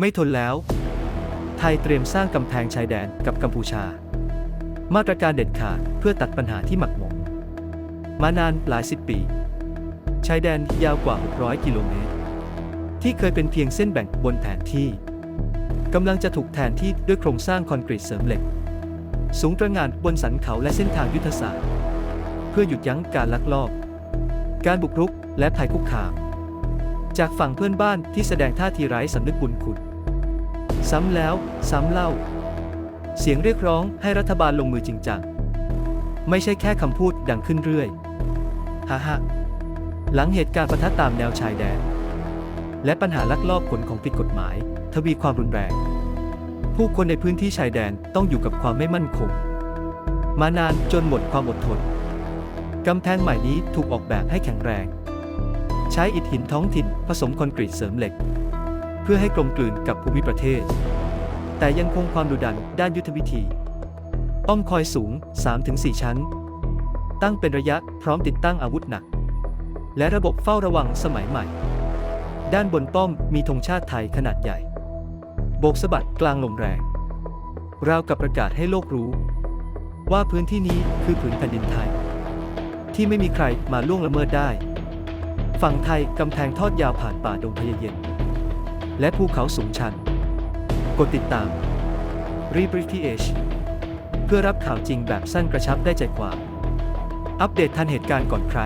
ไม่ทนแล้ว ไทยเตรียมสร้างกำแพงชายแดนกับกัมพูชา มาตรการเด็ดขาดเพื่อตัดปัญหาที่หมักหมมมานานหลายสิบปี ชายแดนยาวกว่า 600 กิโลเมตร ที่เคยเป็นเพียงเส้นแบ่งบนแผนที่กำลังจะถูกแทนที่ด้วยโครงสร้างคอนกรีตเสริมเหล็ก สูงตระหง่านบนสันเขาและเส้นทางยุทธศาสตร์ เพื่อหยุดยั้งการลักลอบ การบุกรุกและภัยคุกคาม จากฝั่งเพื่อนบ้านที่แสดงท่าทีไร้สำนึกบุญคุณ ซ้ำแล้ว ซ้ำเล่า เสียงเรียกร้องให้รัฐบาลลงมือจริงจัง ไม่ใช่แค่คำพูดดังขึ้นเรื่อยฮ่าฮ่าหลังเหตุการณ์ประทัดตามแนวชายแดน และปัญหาลักลอบขนของผิดกฎหมาย ทวีความรุนแรง ผู้คนในพื้นที่ชายแดนต้องอยู่กับความไม่มั่นคง มานานจนหมดความอดทนกำแพงใหม่นี้ถูกออกแบบให้แข็งแรง ใช้อิฐหินท้องถิ่นผสมคอนกรีตเสริมเหล็ก พื่อให้กลมกลืนกับภูมิประเทศ แต่ยังคงความดุดันด้านยุทธวิธีป้อมคอยสูง 3-4 ชั้น ตั้งเป็นระยะพร้อมติดตั้งอาวุธหนัก และระบบเฝ้าระวังสมัยใหม่ ด้านบนป้อมมีธงชาติไทยขนาดใหญ่ โบกสะบัดกลางลมแรง ราวกับประกาศให้โลกรู้ ว่าพื้นที่นี้คือผืนแผ่นดินไทย ที่ไม่มีใครมาล่วงละเมิดได้ ฝั่งไทยกำแพงทอดยาวผ่านป่าดงพญเย็น และภูเขาสูงชัน กดติดตาม r e b r i e f TH เพื่อรับข่าวจริงแบบสั้นกระชับได้ใจความ อัปเดตทันเหตุการณ์ก่อนใคร